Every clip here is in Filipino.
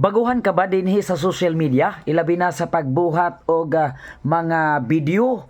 Baguhan ka ba dinhi sa social media? Ilabi na sa pagbuhat og ah, mga video,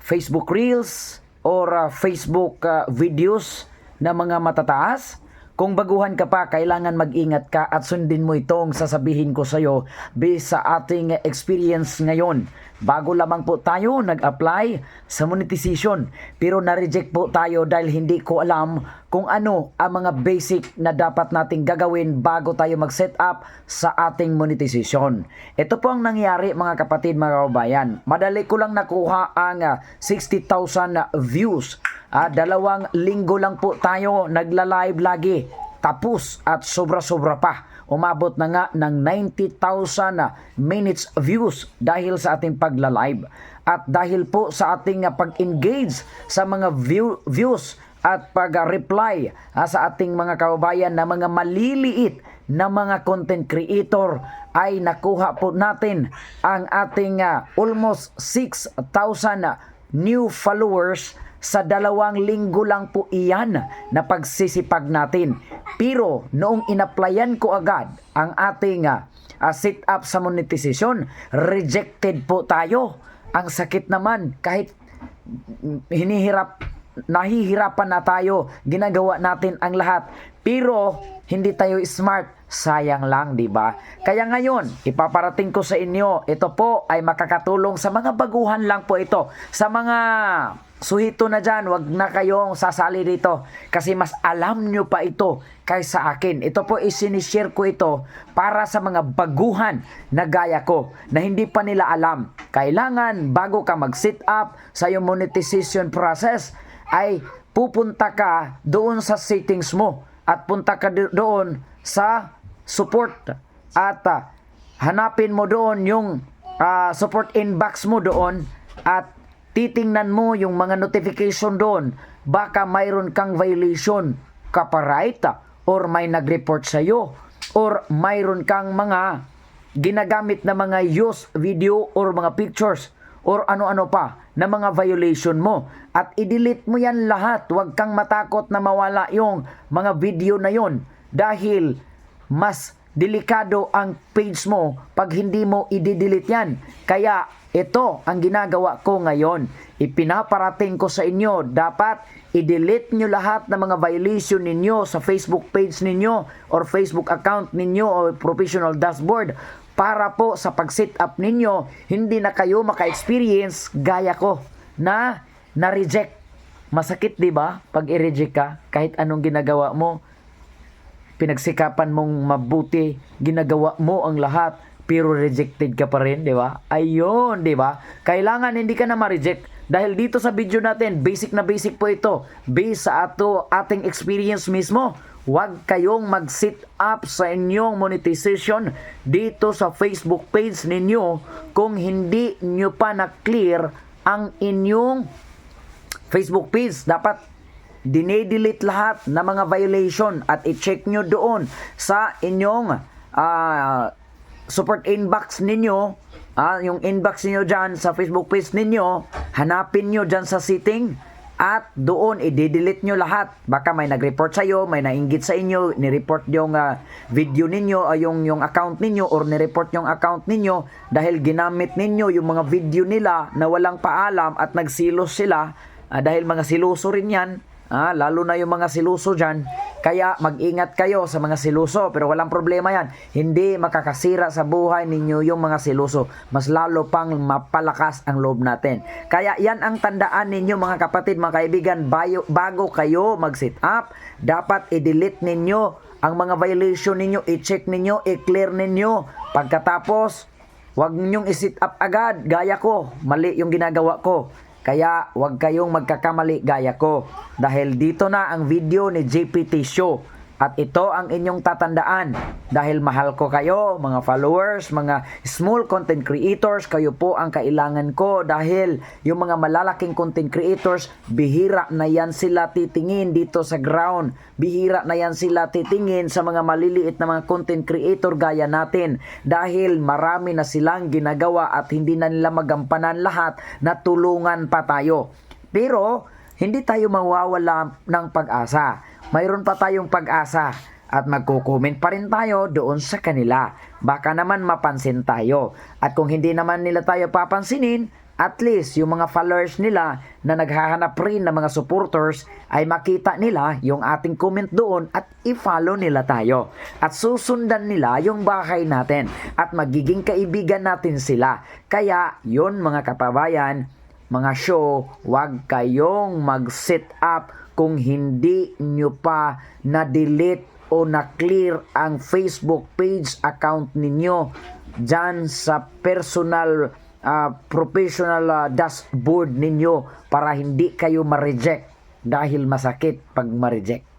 Facebook Reels or ah, Facebook ah, videos na mga matataas? Kung baguhan ka pa, kailangan mag-ingat ka at sundin mo itong sasabihin ko sa iyo based sa ating experience ngayon. Bago lamang po tayo nag-apply sa monetization pero na-reject po tayo dahil hindi ko alam kung ano ang mga basic na dapat nating gagawin bago tayo mag-set up sa ating monetization. Ito po ang nangyari mga kapatid mga kababayan. Madali ko lang nakuha ang ah, 60,000 views. Ah, dalawang linggo lang po tayo nagla-live lagi. Tapos at sobra-sobra pa. Umabot na nga ng 90,000 na minutes views dahil sa ating pagla-live. At dahil po sa ating pag-engage sa mga view, views at pag-reply ah, sa ating mga kababayan na mga maliliit na mga content creator ay nakuha po natin ang ating ah, almost 6,000 new followers sa dalawang linggo lang po iyan na pagsisipag natin. Pero noong inaplayan ko agad ang ating uh, sit up sa monetization, rejected po tayo. Ang sakit naman kahit hinihirap nahihirapan na tayo, ginagawa natin ang lahat, pero hindi tayo smart, sayang lang, di ba? Kaya ngayon, ipaparating ko sa inyo, ito po ay makakatulong sa mga baguhan lang po ito. Sa mga suhito na dyan, wag na kayong sasali dito kasi mas alam nyo pa ito kaysa akin. Ito po isinishare ko ito para sa mga baguhan na gaya ko na hindi pa nila alam. Kailangan bago ka mag-sit up sa iyong monetization process ay pupunta ka doon sa settings mo at punta ka do- doon sa support at ah, hanapin mo doon yung ah, support inbox mo doon at titingnan mo yung mga notification doon. Baka mayroon kang violation. Copyright or may nag-report sa iyo or mayroon kang mga ginagamit na mga use video or mga pictures or ano-ano pa na mga violation mo. At i-delete mo yan lahat. Huwag kang matakot na mawala yung mga video na yon dahil mas delikado ang page mo pag hindi mo i-delete yan kaya ito ang ginagawa ko ngayon ipinaparating ko sa inyo dapat i-delete nyo lahat ng mga violation ninyo sa Facebook page ninyo or Facebook account ninyo o professional dashboard para po sa pag-sit up ninyo, hindi na kayo maka-experience gaya ko na na-reject. Masakit 'di ba pag i-reject ka kahit anong ginagawa mo? Pinagsikapan mong mabuti, ginagawa mo ang lahat pero rejected ka pa rin, 'di ba? Ayun, 'di ba? Kailangan hindi ka na ma-reject dahil dito sa video natin, basic na basic po ito. Based sa ato ating experience mismo. Huwag kayong mag-sit up sa inyong monetization dito sa Facebook page ninyo kung hindi nyo pa na-clear ang inyong Facebook page. Dapat dinedelete lahat ng mga violation at i-check nyo doon sa inyong ah, support inbox ninyo, ah, yung inbox niyo dyan sa Facebook page ninyo, hanapin nyo dyan sa setting at doon i-delete nyo lahat. Baka may nag-report sa iyo, may nainggit sa inyo, ni-report yung ah, video ninyo, o yung, yung account ninyo or ni-report yung account ninyo dahil ginamit ninyo yung mga video nila na walang paalam at nagsilos sila ah, dahil mga siluso rin yan. Ah, lalo na yung mga siluso dyan. Kaya mag-ingat kayo sa mga siluso. Pero walang problema yan. Hindi makakasira sa buhay ninyo yung mga siluso. Mas lalo pang mapalakas ang loob natin. Kaya yan ang tandaan ninyo mga kapatid, mga kaibigan. Bayo, bago kayo mag-sit up, dapat i-delete ninyo ang mga violation ninyo. I-check ninyo, i-clear ninyo. Pagkatapos, Huwag ninyong i-sit up agad, gaya ko. Mali yung ginagawa ko. Kaya huwag kayong magkakamali gaya ko. Dahil dito na ang video ni JPT Show. At ito ang inyong tatandaan. Dahil mahal ko kayo, mga followers, mga small content creators, kayo po ang kailangan ko. Dahil yung mga malalaking content creators, bihira na yan sila titingin dito sa ground. Bihira na yan sila titingin sa mga maliliit na mga content creator gaya natin. Dahil marami na silang ginagawa at hindi na nila magampanan lahat na tulungan pa tayo. Pero, hindi tayo mawawala ng pag-asa. Mayroon pa tayong pag-asa. at magko-comment pa rin tayo doon sa kanila. Baka naman mapansin tayo. At kung hindi naman nila tayo papansinin, at least yung mga followers nila na naghahanap rin ng mga supporters ay makita nila yung ating comment doon at i-follow nila tayo. At susundan nila yung bahay natin at magiging kaibigan natin sila. Kaya yon mga kapabayan, mga show, wag kayong mag-set up kung hindi nyo pa na-delete o na-clear ang Facebook page account ninyo dyan sa personal ah, professional ah, dashboard ninyo para hindi kayo ma-reject dahil masakit pag ma-reject.